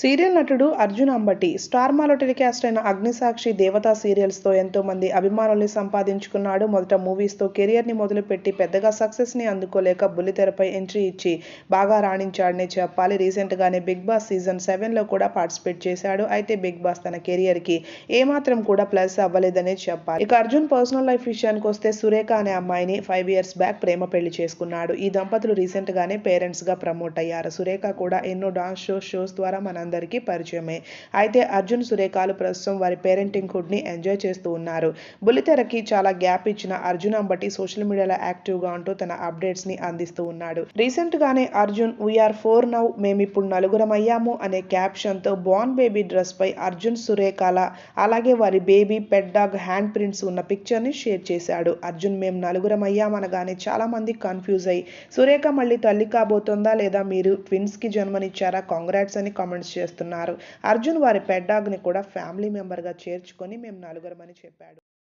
Serial నటుడు Arjun Ambati star మాలో telecast అయిన అగ్నిసాక్షి దేవతా సీరియల్స్తో ఎంతో మంది అభిమానుల్ని సంపాదించుకున్నాడు. మొదట మూవీస్తో కెరియర్ని మొదలుపెట్టి పెద్దగా సక్సెస్ని అందుకోలేక బుల్లితెరపై ఎంట్రీ ఇచ్చి బాగా రాణించాడనే చెప్పాలి. రీసెంట్గానే బిగ్ బాస్ సీజన్ సెవెన్లో కూడా పార్టిసిపేట్ చేశాడు. అయితే బిగ్ బాస్ తన కెరియర్కి ఏమాత్రం కూడా ప్లస్ అవ్వలేదనే చెప్పాలి. ఇక అర్జున్ పర్సనల్ లైఫ్ విషయానికి వస్తే సురేఖ అనే అమ్మాయిని ఫైవ్ ఇయర్స్ బ్యాక్ ప్రేమ పెళ్ళి చేసుకున్నాడు. ఈ దంపతులు రీసెంట్గానే పేరెంట్స్గా ప్రమోట్ అయ్యారు. సురేఖ కూడా ఎన్నో డాన్స్ షోస్ షోస్ ద్వారా అందరికీ పరిచయమే. అయితే అర్జున్ సురేఖాలు ప్రస్తుతం వారి పేరెంటింగ్ హుడ్ని ఎంజాయ్ చేస్తూ ఉన్నారు. బుల్లితెరకి చాలా గ్యాప్ ఇచ్చిన అర్జున్ అంబటి సోషల్ మీడియాలో యాక్టివ్గా ఉంటూ తన అప్డేట్స్ని అందిస్తూ ఉన్నాడు. రీసెంట్ గానే అర్జున్ వీఆర్ ఫోర్ నౌ మేమిప్పుడు నలుగురం అయ్యాము అనే క్యాప్షన్తో బాన్ బేబీ డ్రెస్ పై అర్జున్ సురేఖాల అలాగే వారి బేబీ పెడ్ డాగ్ హ్యాండ్ ప్రింట్స్ ఉన్న పిక్చర్ని షేర్ చేశాడు. అర్జున్ మేము నలుగురం అయ్యామనగానే చాలా మంది కన్ఫ్యూజ్ అయ్యి సురేఖ మళ్ళీ తల్లి కాబోతుందా లేదా? మీరు ట్విన్స్కి జన్మనిచ్చారా? కాంగ్రాట్స్ అని కామెంట్స్ చేస్తున్నారు. అర్జున్ వారి పెడ్ని కూడా ఫ్యామిలీ మెంబర్గా చేర్చుకొని మేము నలుగురమని చెప్పాడు.